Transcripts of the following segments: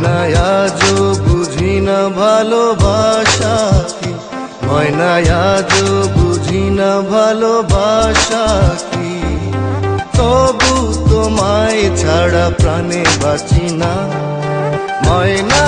ময়নায়াজ বুঝি না ভালোবাসা কি? ময়নায়াজ বুঝি না ভালোবাসা কি? তবু তোমায় ছাড়া প্রাণে বাঁচি না। ময়না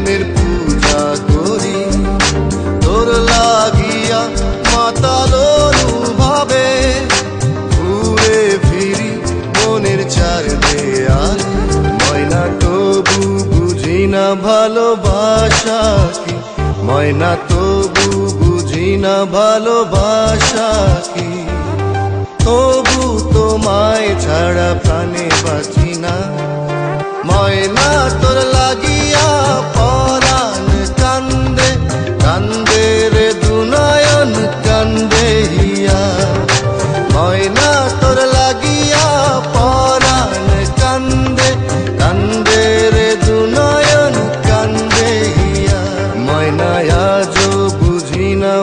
প্রেমের পূজা করি। তোর লাগিয়া মাতাল ভাবে ঘুরে ফিরি মনের চার দেয়াল ময়না তবু বুঝি না ভালোবাসা কি? ময়না তবু বুঝি না ভালোবাসা কি? তবু তোমায় ছাড়া প্রাণে বাঁচি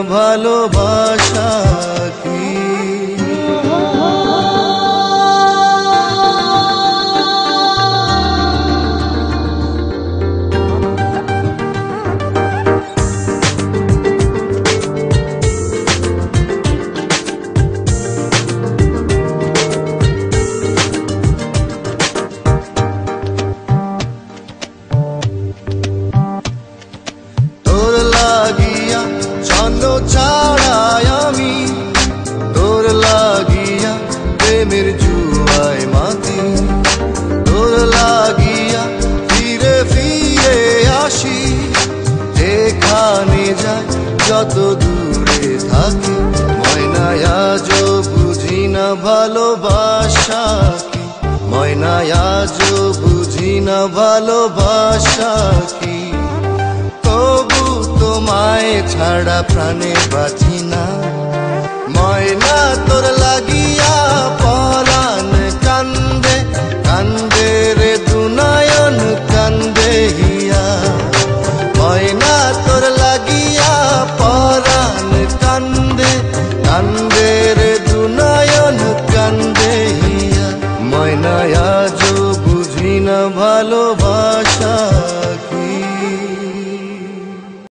ভালোবাসা ছন্দ ছাড়াই আমি তোর লাগিয়া প্রেমের জুয়ায় মাতি। তোর লাগিয়া ফিরে ফিরে আসি, যেখানে যাই যত দূরে থাকি। ময়নায় বুঝি না ভালোবাসা ময়নায় বুঝি না ভালোবাসা ছাড়া প্রাণে বাঁচি না। ময়না, তোর লাগিয়া পরাণ কান্দে কান্দে রে দুনায়ন, কান্দে হিয়া। ময়না, তোর লাগিয়া পরাণ কান্দে কান্দে রে দুনায়ন, কান্দে হিয়া। ময়না আজ বুঝি না ভালোবাসা।